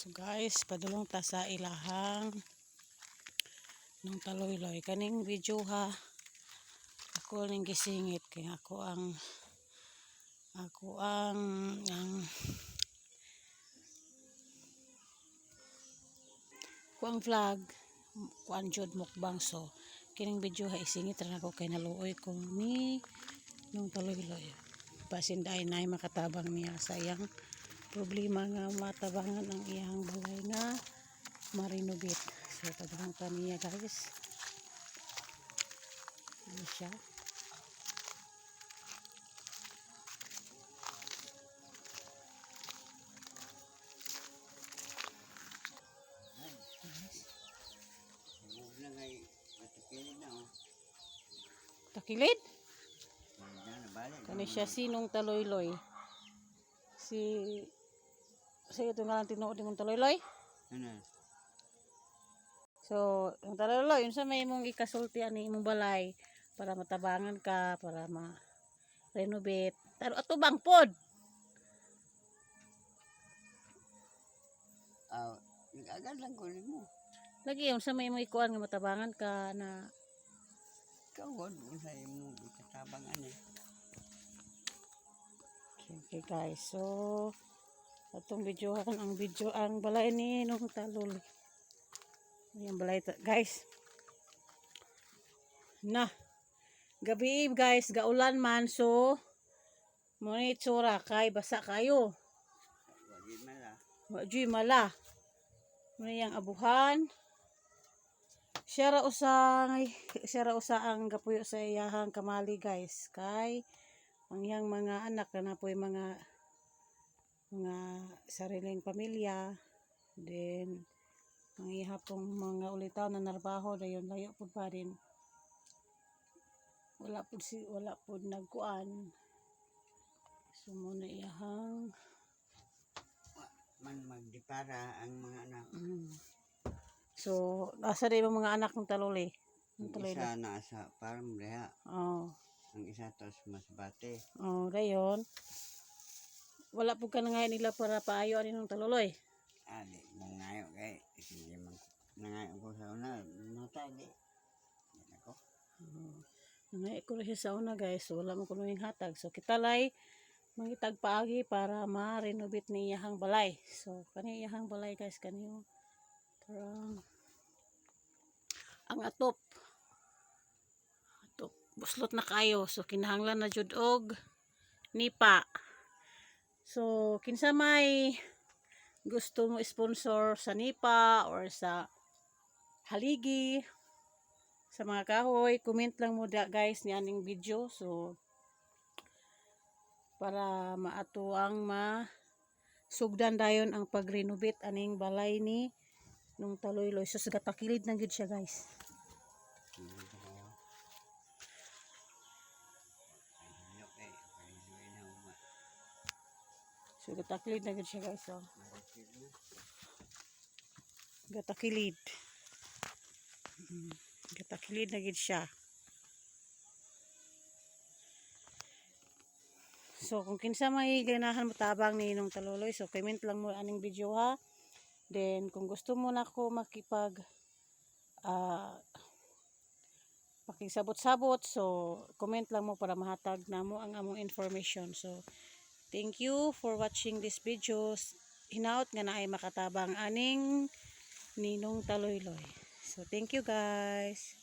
So guys, padulong ta sa ilahang nung taloy-loy. Kaning video ha. Ako ning gisingit kay ako ang ako ang ang ko ang vlog kuan jud mukbang so kining video ha isingit ra nako kay naluoy ko ni nung taloy-loy. Pasin dai nay makatabang niya sa iyang problema nga matabangan ang iyang balay nga marinobit. So tabang pa niya guys. Ano siya? Takilid? Kani siya sinong taloy-loy. Si sa ito nga lang tinuod mong taloy-loy. Ano? So, yung taloy-loy, yun sa may mong ikasulti ani imong balay para matabangan ka, para ma renovate. Pero ato bang pod? Ah, nag-agad lang ko mo. Lagi yung sa may mong ikuan nga matabangan ka na Ikaw, huwag mo sa imo. Ikatabang ano. Okay guys, so atong video ang video ang balay ni nung talol. Yung balay ta- guys. Na. Gabi guys, gaulan man so mo ni itsura kay basa kayo. Yun mala. Mo yang abuhan. Siya ra usa siya ra usa ang gapuyo sa iyahang kamali guys. Kay ang iyang mga anak na napoy mga mga sariling pamilya then ang iha pong mga ulitaw na narbaho dayon layo pud pa rin wala pud si wala pud nagkuan so mo na iyahang Man magdipara ang mga anak. mm. so asa ba mga anak ng taluli ng Ang taluli isa nasa farm reha. oh Ang isa tos mas bate. oh dayon wala pud ka na ngayon nila para paayo ani ng taluloy Ah, di. Nangayo kay. Hindi man. Nangayo ko sa una. Nata, di. Yan ako. Nga ko siya sa una guys, so wala mo kuno yung hatag. So kita lay mangitag paagi para ma-renovate ni iyahang balay. So kani iyahang balay guys kani parang ang atop. Atop buslot na kayo. So kinahanglan na jud og nipa. So kinsa may gusto mo sponsor sa nipa or sa haligi sa mga kahoy, comment lang mo da guys ni aning video. So, para maato ang ma sugdan dayon ang pag-renovate aning balay ni nung taloy-loy. So, sa gatakilid na gid siya guys. So, gatakilid na gid siya guys. Mo. gatakilid. Mm, gatakilid na gid siya. So, kung kinsa may ganahan mo tabang ni nung taluloy, so comment lang mo aning video ha. Then, kung gusto mo na ako makipag ah pakisabot-sabot, so comment lang mo para mahatag na mo ang among information. So, thank you for watching this videos. Hinaot nga na ay makatabang aning ninong taloy-loy. So, thank you guys.